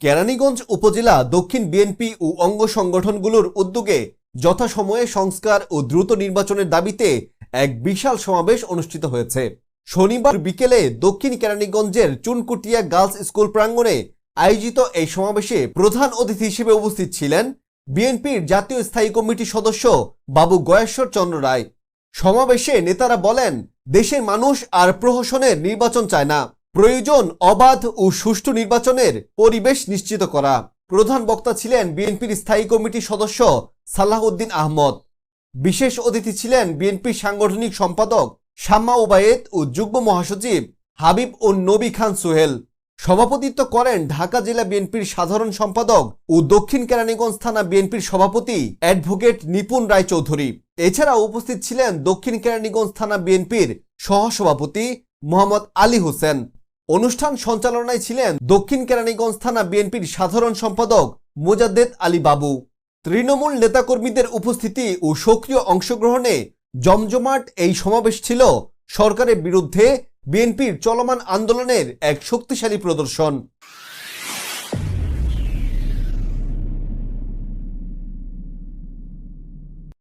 কেরানীগঞ্জ উপজেলা, দক্ষিণ বিএনপি ও অঙ্গ সংগঠনগুলোর উদ্যোগে যথাসময়ে সংস্কার ও দ্রুত নির্বাচনের দাবিতে এক বিশাল সমাবেশ অনুষ্ঠিত হয়েছে। শনিবার বিকেলে দক্ষিণ কেরানীগঞ্জের চুনকুটিয়া গার্লস স্কুল প্রাঙ্গণে আয়োজিত এই সমাবেশে প্রধান অতিথি হিসেবে উপস্থিত ছিলেন বিএনপির জাতীয় স্থায়ী কমিটির সদস্য বাবু গয়েশ্বর চন্দ্র রায়। সমাবেশে নেতারা বলেন, দেশের মানুষ আর প্রহসনের নির্বাচন চায় না। প্রয়োজন অবাধ ও সুষ্ঠু নির্বাচনের পরিবেশ নিশ্চিত করা। প্রধান বক্তা ছিলেন বিএনপির স্থায়ী কমিটির সদস্য সালাহউদ্দিন আহমদ। বিশেষ অতিথি ছিলেন বিএনপির সাংগঠনিক সম্পাদক শাম্মা ওবায়েদ ও যুগ্ম মহাসচিব হাবিব ও নবী খান সোহেল। সভাপতিত্ব করেন ঢাকা জেলা বিএনপির সাধারণ সম্পাদক ও দক্ষিণ কেরানীগঞ্জ থানা বিএনপির সভাপতি অ্যাডভোকেট নিপুণ রায় চৌধুরী এছাড়া উপস্থিত ছিলেন দক্ষিণ কেরানীগঞ্জ থানা বিএনপির সহসভাপতি মোহাম্মদ আলী হোসেন। অনুষ্ঠান সঞ্চালনায় ছিলেন দক্ষিণ কেরানীগঞ্জ থানা বিএনপির সাধারণ সম্পাদক মোজাদ্দেদ আলী বাবু। তৃণমূল নেতাকর্মীদের উপস্থিতি ও সক্রিয় অংশগ্রহণে জমজমাট এই সমাবেশ ছিল সরকারের বিরুদ্ধে বিএনপির চলমান আন্দোলনের এক শক্তিশালী প্রদর্শন।